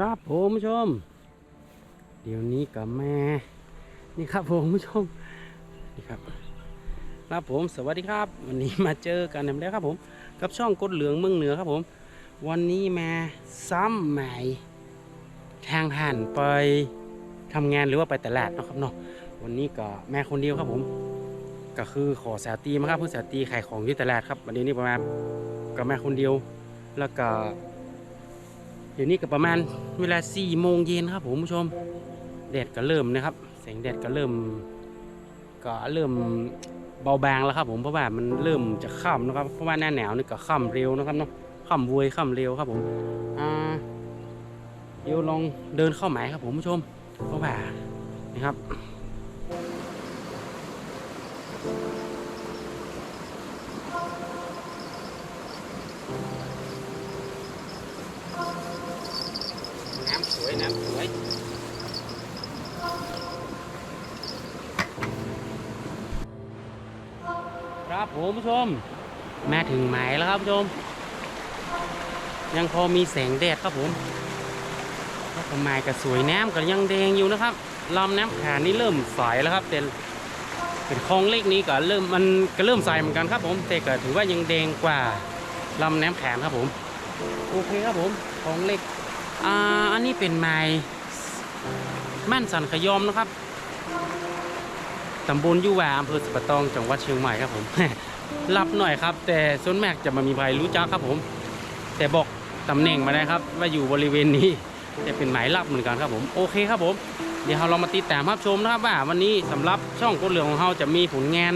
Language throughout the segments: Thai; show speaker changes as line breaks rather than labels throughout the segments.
ครับผมผู้ชม เดี๋ยวนี้กับแม่ นี่ครับผมผู้ชมนี่ครับ ครับผมสวัสดีครับ วันนี้มาเจอกันแล้วครับผม กับช่องกดเหลืองเมืองเหนือครับผม วันนี้แมาซ้ำใหม่ ทางผ่านไปทำงานหรือว่าไปตลาดนะครับเนาะวันนี้ก็แม่คนเดียวครับผม ก็คือขอสาตีมาครับเพื่อสาตีขายของที่ตลาดครับวันนี้นี่ประมาณกับแม่คนเดียว แล้วก็ เดี๋ยวนี้ก็ประมาณเวลา4โมงเย็นครับผมผู้ชมแดดก็เริ่มนะครับ แสงแดดก็เริ่ม ก็เริ่มเบาบางแล้วครับ ผมเพราะว่ามันเริ่มจะค่ำนะครับ เพราะว่าหน้าหนาวนี่ก็ค่ำเร็วนะครับเนาะค่ำวยค่ำเร็วครับผมอ่าเดี๋ยวลองเดินเข้าหมายครับผมผู้ชมเพราะว่านี่ครับ ผมผู้ชม มาถึงหมายแล้วครับผู้ชม ยังพอมีแสงแดดครับผมแล้วก็หมายก็สวยน้ำก็ยังแดงอยู่นะครับลำน้ำขานี่เริ่มใสแล้วครับแต่เป็นคลองเล็กนี้ก็เริ่มมันก็เริ่มใสเหมือนกันครับผมแต่ก็ถือว่ายังแดงกว่าลำน้ำขานครับผมโอเคครับผมคลองเล็กอ่าอันนี้เป็นไม้ม่านสันขยอมนะครับตำบลยุวาอำเภอสปะตอง จังหวัดเชียงใหม่ครับผม รับหน่อยครับ แต่ส่วนมากจะมามีใครรู้จักครับผม แต่บอกตำแหน่งมาได้ครับ ว่าอยู่บริเวณนี้จะเป็นหมายลับเหมือนกันครับผมโอเคครับผม เดี๋ยวเราลองมาติดตามรับชมนะครับว่าวันนี้สำหรับช่องกดเหลืองของเราจะมีผลงาน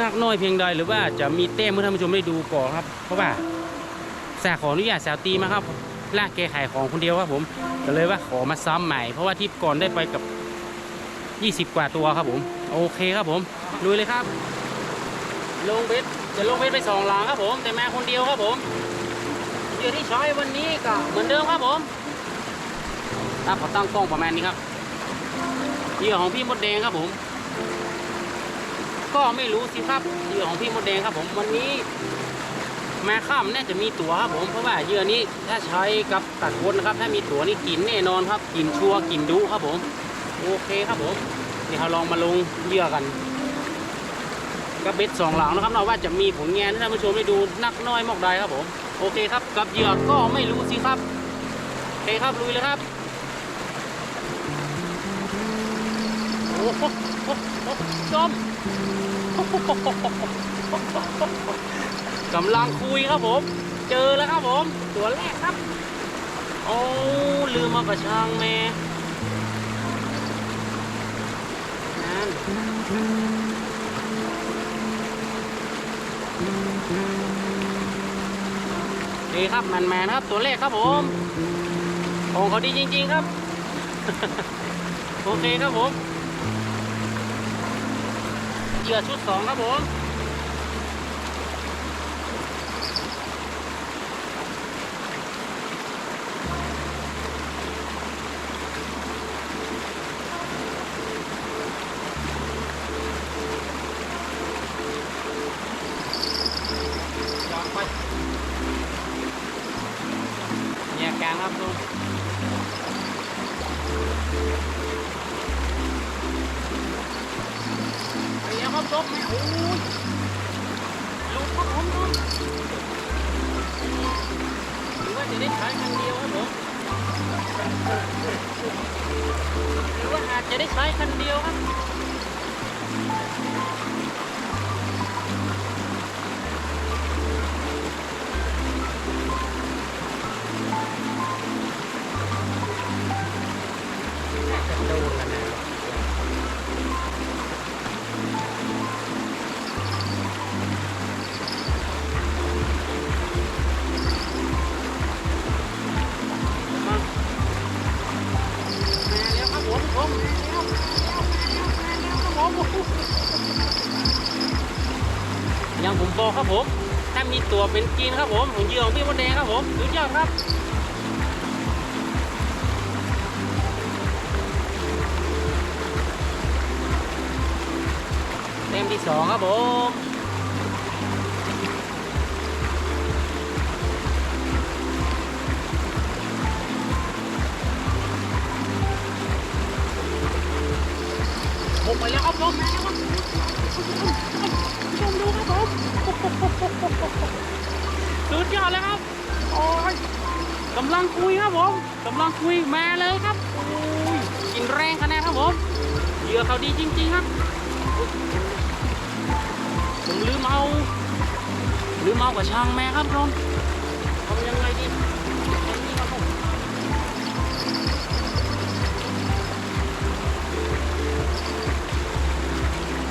นักน้อยเพียงใดหรือว่าจะมีเต้มให้ท่านผู้ชมได้ดูก่อนครับ เพราะว่าแสขออนุญาตสวตีมาครับลากแกขายของคนเดียวครับผมก็เลยว่าขอมาซ้ำใหม่ เพราะว่าทิปก่อนได้ไปกับ 20 กว่าตัวครับผม โอเคครับผมลุยเลยครับ ลงเบ็ดจะลงเบ็ดไปสองหลังครับผม แต่มาคนเดียวครับผมเยื่อที่ใช้วันนี้ก็เหมือนเดิมครับผมอะขอตั้งกล้องประมาณนี้ครับเหยื่อของพี่มดแดงครับผม ก็ไม่รู้สิครับเหยื่อของพี่มดแดงครับผมวันนี้มาข้ามน่าจะมีตั๋วครับผมเพราะว่าเหยื่อนี้ถ้าใช้กับตัดคนนะครับ ถ้ามีตั๋วนี่กินแน่นอนครับกินชัวกินดุครับผม โอเคครับผมเดี๋ยวเราลองมาลงเหยื่อกัน กับเบ็ดสองหลังนะครับเราว่าจะมีผลงานให้ท่านผู้ชมได้ดูนักน้อยมอกใดครับผมโอเคครับกับเหยื่อก็ไม่รู้สิครับโอเคครับลุยเลยครับโอ้โหจมกำลังคุยครับผม เจอแล้วครับผม ตัวแรกครับ โอ้ลืมมากระชังแม่นั่น ดีครับแมนแมนครับตัวเลขครับผมของเขาดีจริง ๆครับ โอเคครับผมเหยื่อชุดสองครับผม เป็นกีนครับผมของเยื่อของพี่มดแดงครับผมสุดยอดครับเต็มที่สองครับผมผมไปแล้วครับผมำลังคุยครับผมกำลังคุยมาเลยครับโอ้ยกินแรงขนาดครับผมเหยื่อเขาดีจริง ๆ ครับผมลืมเอาลืมเอากับช่างแม่ครับผมทำยังไงดีย่างนี้ครับผม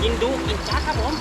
กินดูกินจัดครับผม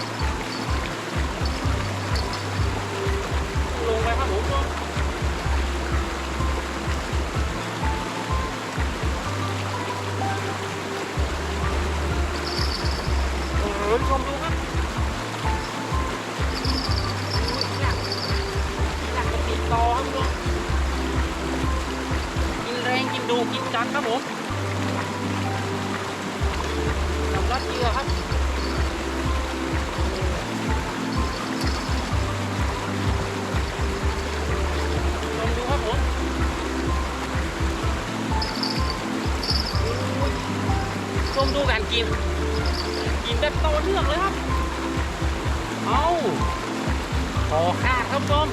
ต่อเนื่องเลยครับ เอาขอขาดครับชม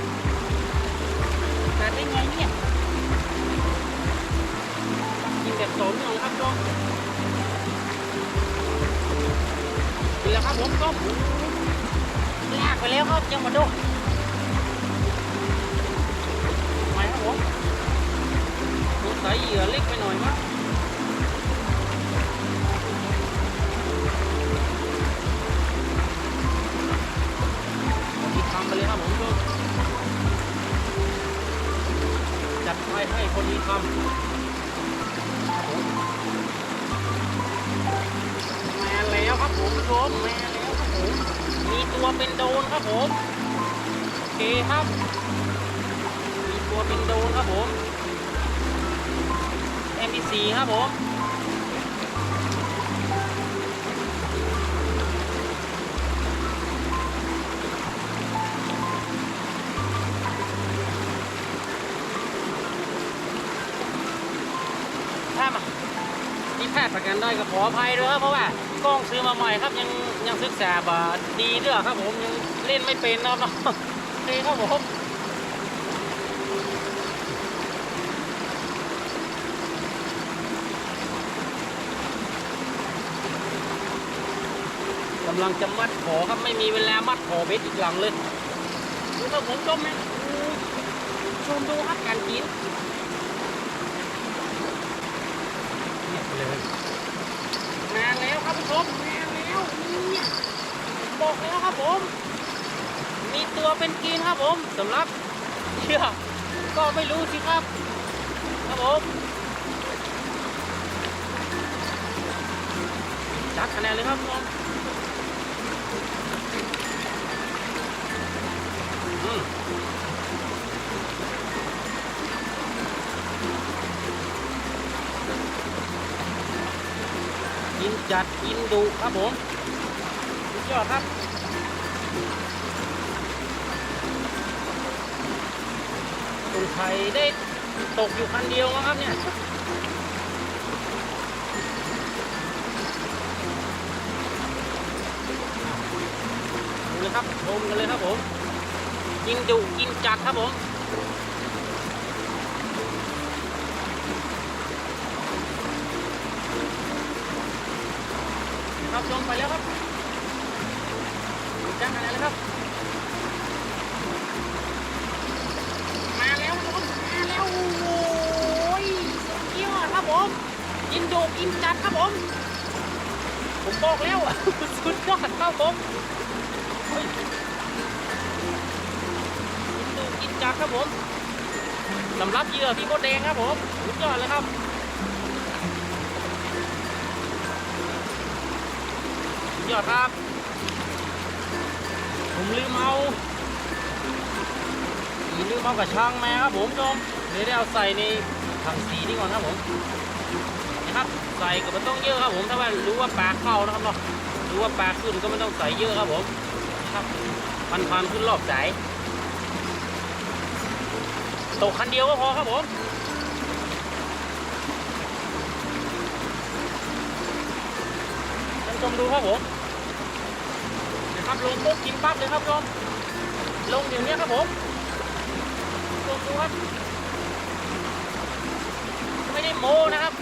ขาดได้ไงเนี่ย กินแบบต่อเนื่องเลยครับชมกินแล้วครับผมชมลากไปแล้วครับยังมาโดนไม่ครับผมสงสัยเหยื่อเล็กไปหน่อยมั้ง ไปให้คนนี้ทำครับผมแม่แล้วครับผมทุกคนแม่แล้วครับผมมีตัวเป็นโดนครับผมโอเคครับ มีตัวเป็นโดนครับผม MPC ครับผม ประกันได้ก็ขออภัยด้วยครับเพราะว่ากล้องซื้อมาใหม่ครับยังยังศึกษาบาดีด้วยครับผมยังเล่นไม่เป็นนะครับโอเครับผมกำลังจะมัดขอครับไม่มีเวลามัดขอเบ็ดอีกหลังเลยดูครับผมชมนะอู้ชมดูครับการกินเนี่ยไปเลยมาแล้ว ครับผู้ชมมาแล้วบอกแล้วครับผม มีตัวเป็นกินครับผมสำหรับเชื่อก็ไม่รู้สิครับ ครับผมจัดคะแนนเลยครับผม จัดกินดุครับผมสุดยอดครับตรงไทยได้ตกอยู่คันเดียวมั้งครับเนี่ยดูเลยครับชมกันเลยครับผม กินดุกินจัดครับผม ครับชมไปแล้วครับจังอะไรแล้วครับ มาแล้วครับผมาแล้วโอ้ยสุดยอดครับผมกินดุกินจัดครับผม ผมบอกแล้วสุดยอดครับผมกินดูกินจัดครับผมสำหรับเหยื่อพี่มดแดงครับผมสุดยอดเลยครับ ยอดครับ ผมลืมเอาลืมเอากระชังมาครับผมชมเดี๋ยวได้เอาใส่ในถังสีนี่ก่อนครับผมนะครับใส่ก็ไม่ต้องเยอะครับผมถ้าว่ารู้ว่าปลาเข้านะครับเนาะรู้ว่าปลาขึ้นก็ไม่ต้องใส่เยอะครับผมครับมันความขึ้นรอบสายตกคันเดียวก็พอครับผมชมดูครับผม ครับลงปุ๊บกินปั๊บเลยครับผมลงอย่างนี้ครับผมลงดูครับ ไม่ได้โมนะครับ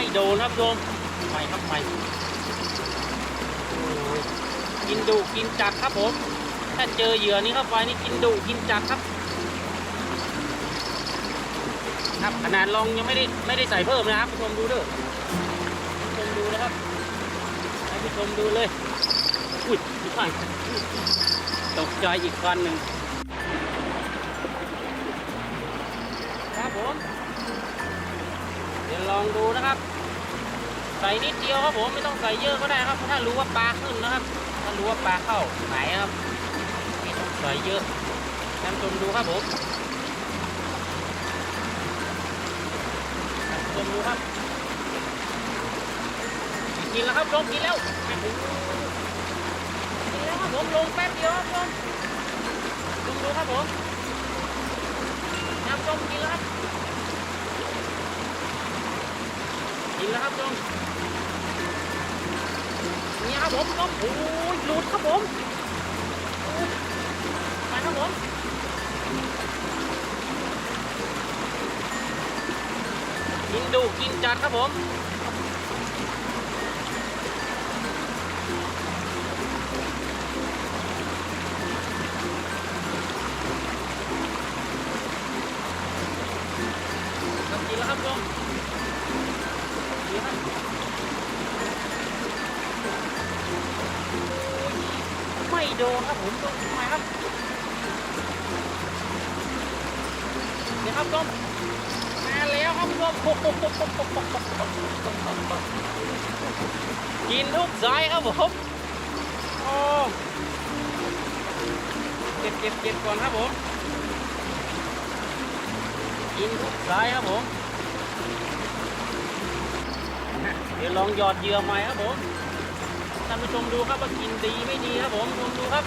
ไม่โดนครับโยมไปครับไปโอ้ยกินดุกินจัดครับผมถ้าเจอเหยื่อนี้เข้าไปนี่กินดุกินจัดครับ ครับขนาดลองยังไม่ได้ไม่ได้ใส่เพิ่มนะครับผู้ชมดูเด้อผู้ชมดูนะครับให้ผู้ชมดูเลยอุ้ยไม่ใช่ตกใจอีกคันหนึ่งครับผมเดี๋ยวลองดูนะครับ ใส่นิดเดียวครับผมไม่ต้องใส่เยอะก็ได้ครับ ถ้ารู้ว่าปลาขึ้นนะครับ ถ้ารู้ว่าปลาเข้าไหนครับไม่ต้องใส่เยอะท่านชมดูครับผมชมดูครับกินแล้วครับลงกินแล้วกินแล้วครับผมลงแป๊บเดียวครับผมชมดูครับผมน้ำส้มกินแล้วครับ กินแล้วครับชมนี่ครับผมชมโอ้ยหลุดครับผมไปครับผมกินดูกินจัดครับผมกินแล้วครับลุง ไม่โดนครับผมลุงทำไมครับเนี่ครับลุงมาแล้วครับผมกินทุกสายครับผมโอ้เก็บเก็บเก็บก่อนครับผมกินทุกสายครับผม เดี๋ยวลองหยอดเหยื่อใหม่ครับผมท่านผู้ชมดูครับว่ากินดีไม่ดีครับผมลองดูครับ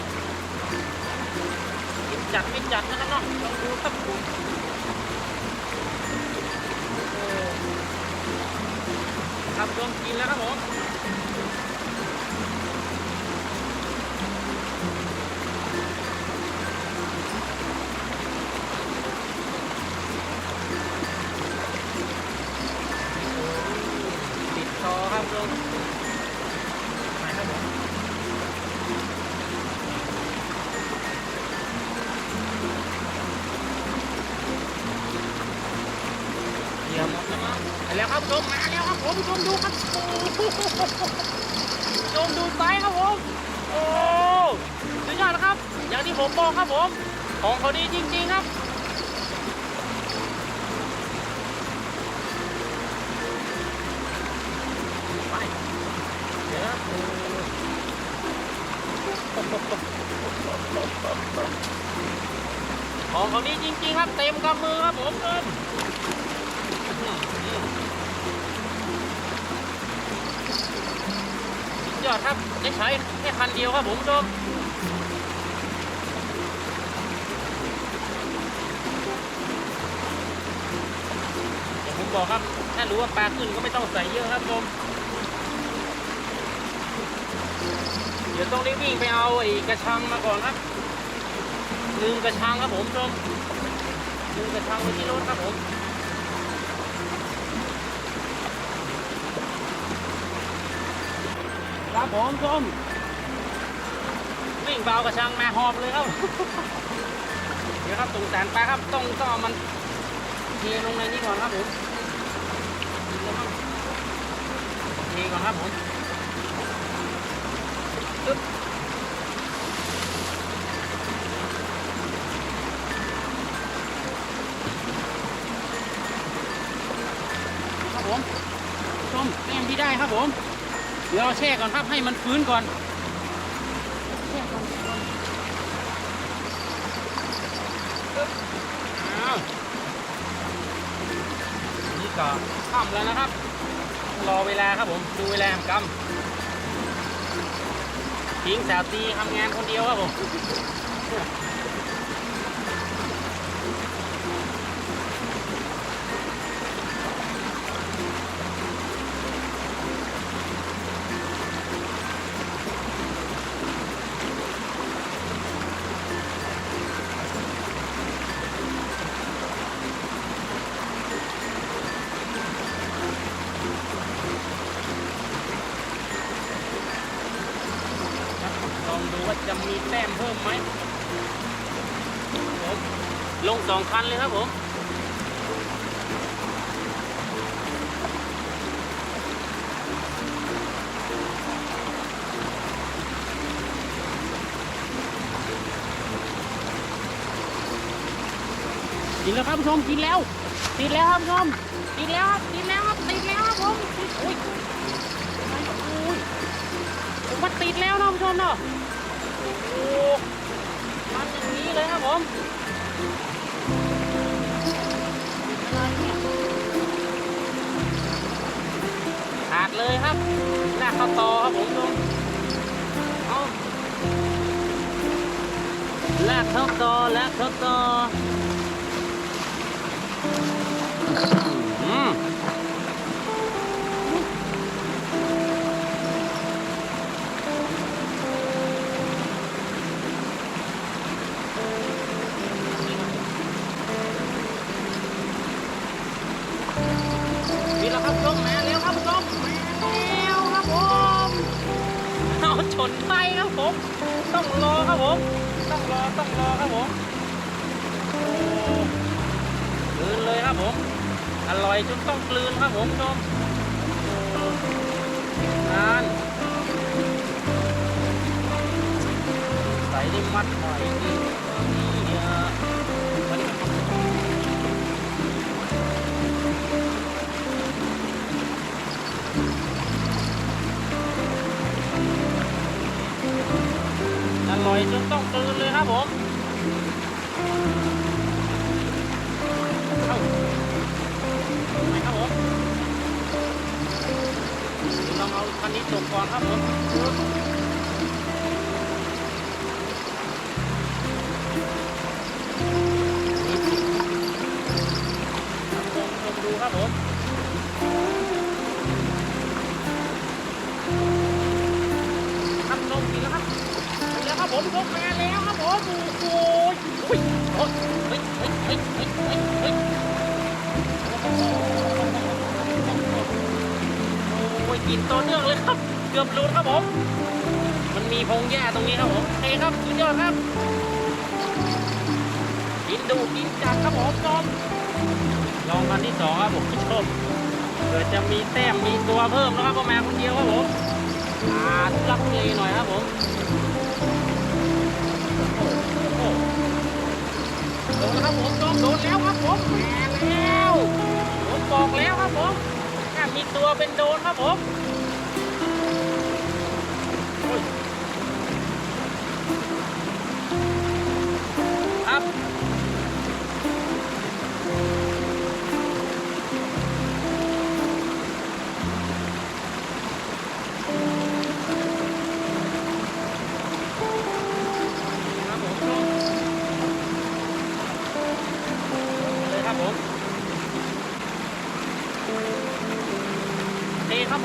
กินจัดไม่จัดนะครับเนาะลองดูครับผมครับลองกินแล้วครับผม เยี่ยมหมดแล้วครับไปแล้วครับชมมาแล้วครับผมชมดูครับชมดูไซส์ครับผมโอ้สุดยอดนะครับ อย่างที่ผมบอกครับผมของเขาดีจริง ๆ ครับ ของเขาดีจริงๆครับเต็มกำมือครับผมเอิ้นยอดครับได้ใช้แค่คันเดียวครับผมผู้ชมผมบอกครับ ถ้ารู้ว่าปลาขึ้นก็ไม่ต้องใส่เยอะครับผมเดี๋ยวต้องรีบวิ่งไปเอาไอ้กระชังมาก่อนครับ ลืมกระชังครับผมชมลืมกระชังไว้ที่รถครับผมครับผมส้มวิ่งเบากระชังมาหอบเลยครับเดี๋ยวครับตรงสารปลาครับต้องต้องเอามันเทลงในนี้ก่อนครับผมเทก่อนครับผม แต้มที่ได้ครับผม เดี๋ยวเราแช่ก่อนครับให้มันฟื้นก่อนแช่ก่อนแช่ก่อนปึ๊บอ้าวอันนี่ก็ค่ำแล้วนะครับ รอเวลาครับผม ดูเวลาแหมกำทิ้งสาวตีทำงานคนเดียวครับผม จะมีแต้มเพิ่มไหมลงสองคันเลยครับผมกินแล้วครับผู้ชมกินแล้ว ติดแล้วครับผู้ชมติดแล้วครับติดแล้วครับติดแล้วครับผมอุ้ยอุ้ยผมว่าติดแล้วนะผู้ชมเนาะ มันอย่างนี้เลยครับผมอะไรเนี่ขาดเลยครับ หน้าเข้าต่อครับผมดูเอาลากเข้าต่อลากเข้าต่ออืม นไปครับผม ต้องรอครับผม ต้องรอต้องรอครับผมกลืนเลยครับผม อร่อยจนต้องกลืนครับผมชมโอ้นานใส่ได้มัดหน่อยดี ต้องกลืนเลยครับผมเข้าไปครับผมเดี๋ยวลองเอาคันนี้จบก่อนครับผม มีแต้มมีตัวเพิ่มนะครับประมาณคนเดียวครับผมอ่าทุลักทุเลหน่อยครับผมโอ้โหโดนแล้วครับผมจอมโดนแล้วครับผมแหมแล้วผมบอกแล้วครับผมถ้ามีตัวเป็นโดนครับผมอ้ยครับครับ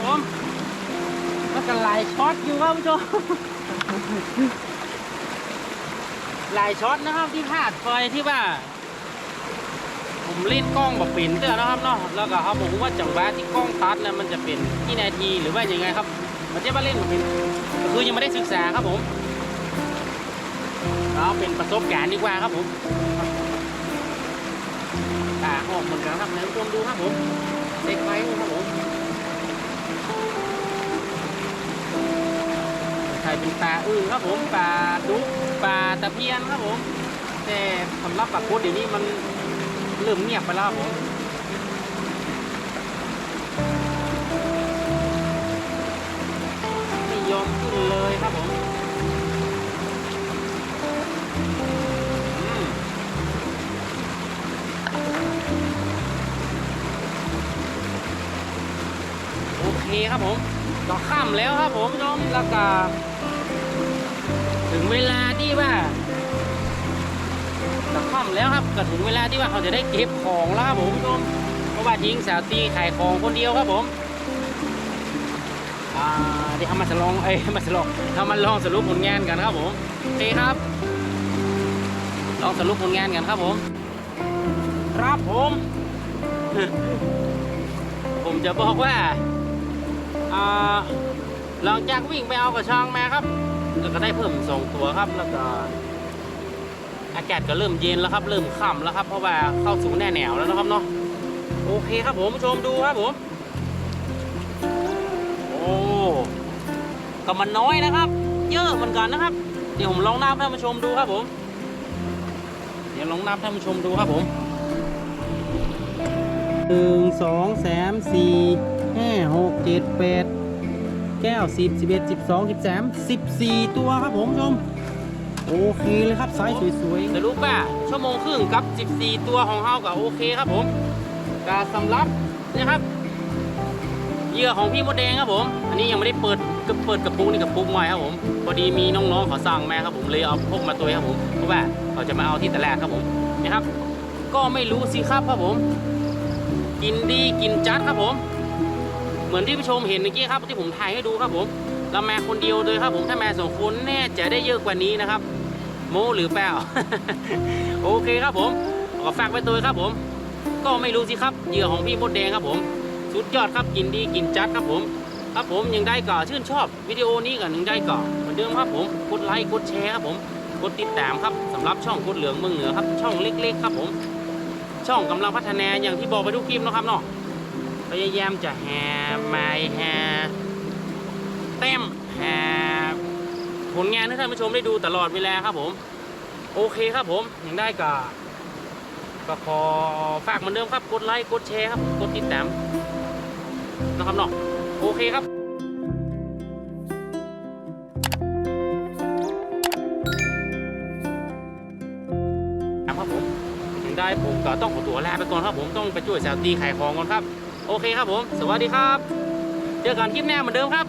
ผมแล้วก็ลายช็อตอยู่ครับผู้ชมลายช็อตนะครับที่พลาดไฟที่ว่า ผมเล่นกล้องแบบเป็นเตือนะครับเนาะแล้วก็เขาบอกว่าจังหวะที่กล้องตัดนี่ยมันจะเป็นที่นาทีหรือว่าอยังไงครับ มันจะมาเล่นแบบเป็นก็คือยังไม่ได้ศึกษาครับผมเอาเป็นประสบการณ์ดีกว่าครับผมตาออกเหมือนกันครับท่านผู้ชมดูครับผมเด็กไฟครับผม ใช่เป็นปลาอึ่งครับผมปลาดุกปลาตะเพียนครับผม แต่สำหรับปลาโคดเดี๋ยวนี้มันเริ่มเงียบไปแล้วครับผมไม่ยอมขึ้นเลยครับผมโอืมครับผมก็ค่ำแล้วครับผมผู้ชมแล้วก็ เวลาที่ว่าก็ค่ำแล้วครับก็ถึงเวลาที่ว่าเขาจะได้เก็บของแล้วครับผมผู้ชมเพราะว่าหญิงสาวตีขายของคนเดียวครับผมอ่าเดี๋ยวเอามาสลองเอ้ยมาสลองเอามาลองสรุปผลงานกันครับผมโอเคครับ ลองสรุปผลงานกันครับผม ครับผม ผมจะบอกว่าอ่าหลังจากวิ่งไปเอากระชังมาครับ แล้วก็ได้เพิ่มสองตัวครับ แล้วก็อากาศก็เริ่มเย็นแล้วครับ เริ่มค่ำแล้วครับ เพราะว่าเข้าสู่แน่แนวแล้วนะครับเนาะโอเคครับผมผู้ชมดูครับผม โอ้ก็มันน้อยนะครับ เยอะเหมือนกันนะครับ เดี๋ยวผมลองนับให้ผู้ชมดูครับผม เดี๋ยวลองนับให้ผู้ชมดูครับผมหนึ่งสองสามสี่ห้าหกเจ็ดแปด เก้าสิบสิบเอ็ดสิบสองสิบสามสิบสี่ตัวครับผมชม โอเคเลยครับไซส์สวยๆสรุปว่าชั่วโมงครึ่งกับ 14 ตัวของเฮาก็โอเคครับผมการสำรับนะครับเหยื่อของพี่มดแดงครับผม อันนี้ยังไม่ได้เปิดก็เปิดกระปุกนี่กระปุกใหม่ครับผม พอดีมีน้องๆขาสั่งแมาครับผมเลยเอาพกมาตัวครับผม เพราะว่าเขาจะมาเอาที่ตลาดครับผมนะครับ ก็ไม่รู้สิครับครับผม กินดีกินจัดครับผม เหมือนที่ผู้ชมเห็นเมื่อกี้ครับที่ผมถ่ายให้ดูครับผมเราแม่คนเดียวเลยครับผมถ้าแม่สองคนแน่จะได้เยอะกว่านี้นะครับ โมหรือเปล่า โอเคครับผมขอฝากไปตัวครับผม ก็ไม่รู้สิครับเหยื่อของพี่มดแดงครับผม สุดยอดครับกินดีกินจัดครับผม ครับผมยังได้ก่อชื่นชอบวิดีโอนี้กันยังได้ก่อเหมือนเดิมครับผมกดไลค์กดแชร์ครับผมกดติดตามครับสำหรับช่องกดเหลืองเมืองเหนือครับช่องเล็ก ๆ ครับผม ช่องกำลังพัฒนาอย่างที่บอกไปทุกคลิปนะครับเนาะ พยายามจะแห่ไม้แห่แต้มแห่ผลงานให้ท่านผู้ชมได้ดูตลอดเวลาครับผม โอเคครับผมยังได้ก็ก็ขอฝากเหมือนเดิมครับ กดไลค์ กดแชร์ครับ กดติดตามนะครับเนาะโอเคครับครับผมถึงได้ผมก็ต้องขอตัวลาไปก่อนครับผมต้องไปช่วยสาวตีขายของก่อนครับ โอเคครับผม สวัสดีครับ เจอกันคลิปหน้าเหมือนเดิมครับ